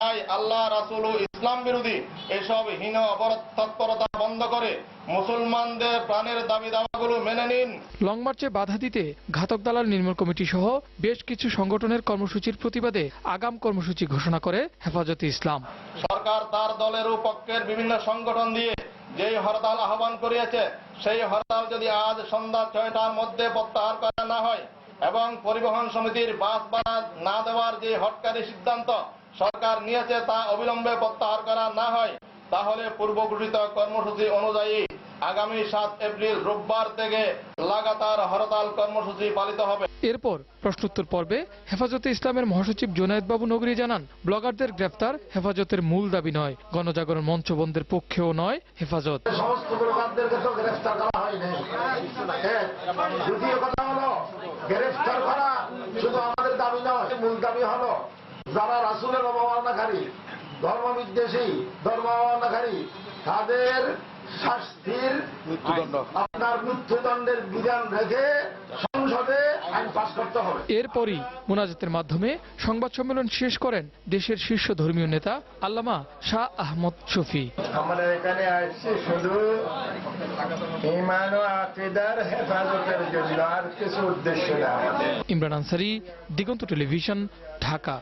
তাই আল্লাহ রাসুল ও ইসলাম বিরোধী এসব হীন অপরাধ তৎপরতা বন্ধ করে মুসলমানদের প্রাণের দাবি দাওয়াগুলো মেনে নিন। লং মার্চে বাধা দিতে ঘাতক দালাল নির্মূল কমিটি সহ বেশ কিছু সংগঠনের কর্মসূচির প্রতিবাদে আগাম কর্মসূচি ঘোষণা করে হেফাজতে ইসলাম। সরকার তার দলের ও পক্ষের বিভিন্ন সংগঠন দিয়ে যেই হরতাল আহ্বান করিয়েছে সেই হরতাল যদি আজ সন্ধ্যা ছয়টার মধ্যে প্রত্যাহার করা না হয় এবং পরিবহন সমিতির বাস ভাড়া না দেওয়ার যে হটকারী সিদ্ধান্ত সরকার নিয়েছে তা অবিলম্বে প্রত্যাহার করা না হয় তাহলে পূর্ব ঘোষিত কর্মসূচি অনুযায়ী আগামী সাত এপ্রিল রোববার থেকে লাগাতার হরতাল কর্মসূচি পালিত হবে। এরপর প্রশ্নোত্তর পর্বে হেফাজতে ইসলামের মহাসচিব জোনায়েদ বাবু নগরী জানান ব্লগারদের গ্রেফতার হেফাজতের মূল দাবি নয় গণজাগরণ মঞ্চ বন্ধের পক্ষেও নয় হেফাজত। সমস্ত ব্লগারদেরকে তো গ্রেফতার করা হয়নি হ্যাঁ, দ্বিতীয় কথা হলো গ্রেফতার করা শুধু আমাদের দাবি নয় মূল দাবি হলো যারা রাসুলের অবমাননাকারী ধর্মবিদ্বেষী ধর্ম অবমাননাকারী তাদের শাস্তির আপনার মৃত্যুদণ্ডের বিধান রেখে সংসদে আইন পাশ করতে হবে। এরপরই মোনাজাতের মাধ্যমে সংবাদ সম্মেলন শেষ করেন দেশের শীর্ষ ধর্মীয় নেতা আল্লামা শাহ আহমদ শফি। আমরা এখানে আসছি শুধু ইমান ও আকিদার হেফাজতের জন্য আর কিছু উদ্দেশ্য না। ইমরান আনসারি দিগন্ত টেলিভিশন ঢাকা।